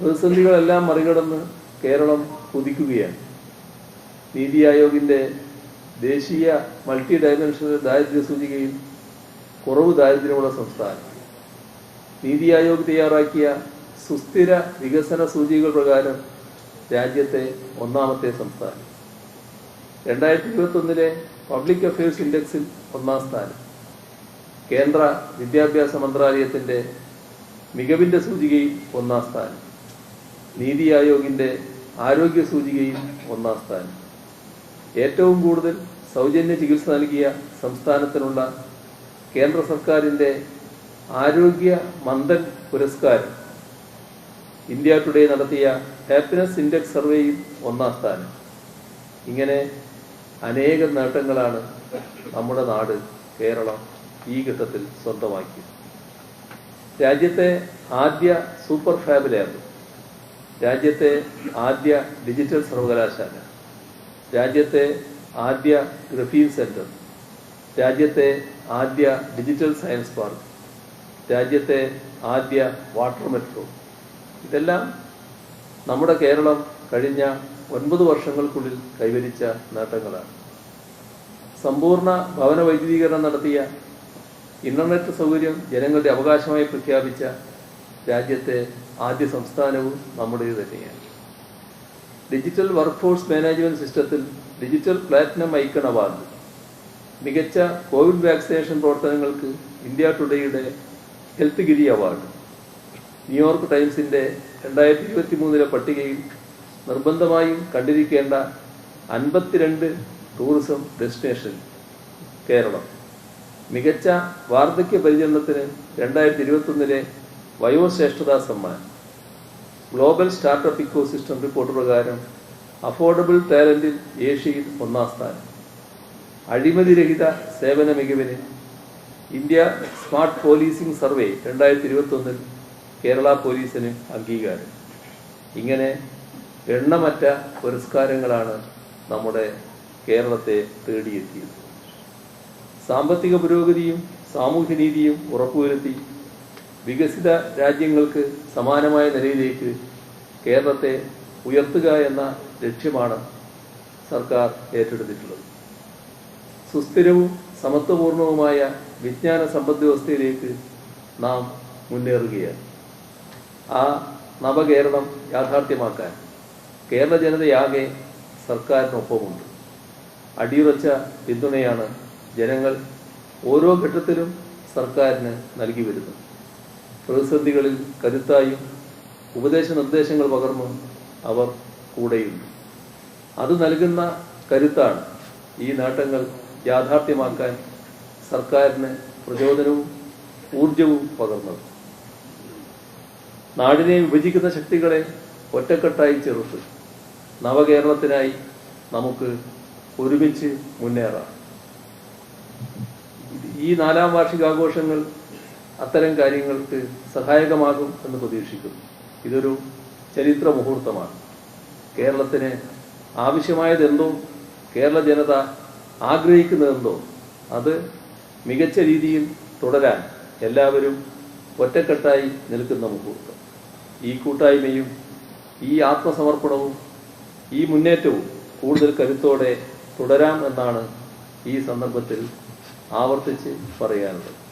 പ്രതിസന്ധികളെല്ലാം മറികടന്ന് കേരളം കുതിക്കുകയാണ്. നീതി ആയോഗിന്റെ ദേശീയ മൾട്ടി ഡയമെൻഷണൽ ദാരിദ്ര്യ സൂചികയിൽ കുറവ് ദാരിദ്ര്യമുള്ള സംസ്ഥാനം. നീതി ആയോഗ് തയ്യാറാക്കിയ സുസ്ഥിര വികസന സൂചികകൾ പ്രകാരം രാജ്യത്തെ ഒന്നാമത്തെ സംസ്ഥാനം. രണ്ടായിരത്തി ഇരുപത്തൊന്നിലെ പബ്ലിക് അഫയേഴ്സ് ഇൻഡെക്സിൽ ഒന്നാം സ്ഥാനം. കേന്ദ്ര വിദ്യാഭ്യാസ മന്ത്രാലയത്തിന്റെ മികവിന്റെ സൂചികയിൽ ഒന്നാം സ്ഥാനം. നീതി ആയോഗിന്റെ ആരോഗ്യ സൂചികയിൽ ഒന്നാം സ്ഥാനം. ഏറ്റവും കൂടുതൽ സൗജന്യ ചികിത്സ നൽകിയ സംസ്ഥാനത്തിനുള്ള കേന്ദ്ര സർക്കാരിന്റെ ആരോഗ്യ മന്ദൻ പുരസ്കാരം ഇന്ത്യ ടുഡേ നടത്തിയ ഹാപ്പിനെസ് ഇൻഡെക്സ് സർവേയിൽ ഒന്നാം സ്ഥാനം. ഇങ്ങനെ അനേകം നേട്ടങ്ങളാണ് നമ്മുടെ നാട് കേരളം ഈ ഘട്ടത്തിൽ സ്വന്തമാക്കിയത്. രാജ്യത്തെ ആദ്യ സൂപ്പർ ഫാബ് രാജ്യത്തെ ആദ്യ ഡിജിറ്റൽ സർവകലാശാല രാജ്യത്തെ ആദ്യ ഗ്രഫീൻ സെന്റർ രാജ്യത്തെ ആദ്യ ഡിജിറ്റൽ സയൻസ് പാർക്ക് രാജ്യത്തെ ആദ്യ വാട്ടർ മെട്രോ. ഇതെല്ലാം നമ്മുടെ കേരളം കഴിഞ്ഞ ഒൻപത് വർഷങ്ങൾക്കുള്ളിൽ കൈവരിച്ച നേട്ടങ്ങളാണ്. സമ്പൂർണ ഭവന വൈദ്യുതീകരണം നടത്തിയ ഇന്റർനെറ്റ് സൗകര്യം ജനങ്ങളുടെ അവകാശമായി പ്രഖ്യാപിച്ച രാജ്യത്തെ ആദ്യ സംസ്ഥാനവും നമ്മുടേത് തന്നെയാണ്. ഡിജിറ്റൽ വർക്ക് ഫോഴ്സ് മാനേജ്മെന്റ് സിസ്റ്റത്തിൽ ഡിജിറ്റൽ പ്ലാറ്റിനം ഐക്കൺ അവാർഡ് മികച്ച കോവിഡ് വാക്സിനേഷൻ പ്രവർത്തനങ്ങൾക്ക് India ടുഡേയുടെ health Giri award New York ടൈംസിന്റെ രണ്ടായിരത്തി ഇരുപത്തി മൂന്നിലെ പട്ടികയിൽ നിർബന്ധമായും കണ്ടിരിക്കേണ്ട അൻപത്തിരണ്ട് ടൂറിസം ഡെസ്റ്റിനേഷൻ കേരളം. മികച്ച വാർദ്ധക്യ പരിചരണത്തിന് രണ്ടായിരത്തി ഇരുപത്തൊന്നിലെ Vayoshreshtha Samman global startup ecosystem report പ്രകാരം അഫോർഡബിൾ ടാലന്റിൽ ഏഷ്യയിൽ ഒന്നാം സ്ഥാനം. അഴിമതിരഹിത സേവന മികവിന് ഇന്ത്യ സ്മാർട്ട് പോലീസിംഗ് സർവേ രണ്ടായിരത്തി ഇരുപത്തൊന്നിൽ കേരള പോലീസിന് അംഗീകാരം. ഇങ്ങനെ എണ്ണമറ്റ പുരസ്കാരങ്ങളാണ് നമ്മുടെ കേരളത്തെ തേടിയെത്തിയത്. സാമ്പത്തിക പുരോഗതിയും സാമൂഹ്യനീതിയും ഉറപ്പുവരുത്തി വികസിത രാജ്യങ്ങൾക്ക് സമാനമായ നിലയിലേക്ക് കേരളത്തെ ഉയർത്തുക എന്ന ലക്ഷ്യമാണ് സർക്കാർ ഏറ്റെടുത്തിട്ടുള്ളത്. സുസ്ഥിരവും സമത്വപൂർണവുമായ വിജ്ഞാന സമ്പദ് വ്യവസ്ഥയിലേക്ക് നാം മുന്നേറുകയാണ്. ആ നവകേരളം യാഥാർത്ഥ്യമാക്കാൻ കേരള ജനതയാകെ സർക്കാരിനൊപ്പമുണ്ട്. അടിയുറച്ച പിന്തുണയാണ് ജനങ്ങൾ ഓരോ ഘട്ടത്തിലും സർക്കാരിന് നൽകി വരുന്നത്. പ്രതിസന്ധികളിൽ കരുത്തായും ഉപദേശ നിർദ്ദേശങ്ങൾ പകർന്നും അവർ കൂടെയുണ്ട്. അത് നൽകുന്ന കരുത്താണ് ഈ നേട്ടങ്ങൾ യാഥാർത്ഥ്യമാക്കാൻ സർക്കാരിന് പ്രചോദനവും ഊർജവും പകർന്നത്. നാടിനെ വിഭജിക്കുന്ന ശക്തികളെ ഒറ്റക്കെട്ടായി ചെറുത്ത് നവകേരളത്തിനായി നമുക്ക് ഒരുമിച്ച് മുന്നേറാം. ഈ നാലാം വാർഷികാഘോഷങ്ങൾ അത്തരം കാര്യങ്ങൾക്ക് സഹായകമാകും എന്ന് പ്രതീക്ഷിക്കുന്നു. ഇതൊരു ചരിത്ര മുഹൂർത്തമാണ്. കേരളത്തിന് ആവശ്യമായതെന്തോ കേരള ജനത ആഗ്രഹിക്കുന്നതെന്തോ അത് മികച്ച രീതിയിൽ തുടരാൻ എല്ലാവരും ഒറ്റക്കെട്ടായി നിൽക്കുന്ന മുഹൂർത്തം. ഈ കൂട്ടായ്മയും ഈ ആത്മസമർപ്പണവും ഈ മുന്നേറ്റവും കൂടുതൽ കരുത്തോടെ തുടരാം എന്നാണ് ഈ സന്ദർഭത്തിൽ ആവർത്തിച്ച് പറയാനുള്ളത്.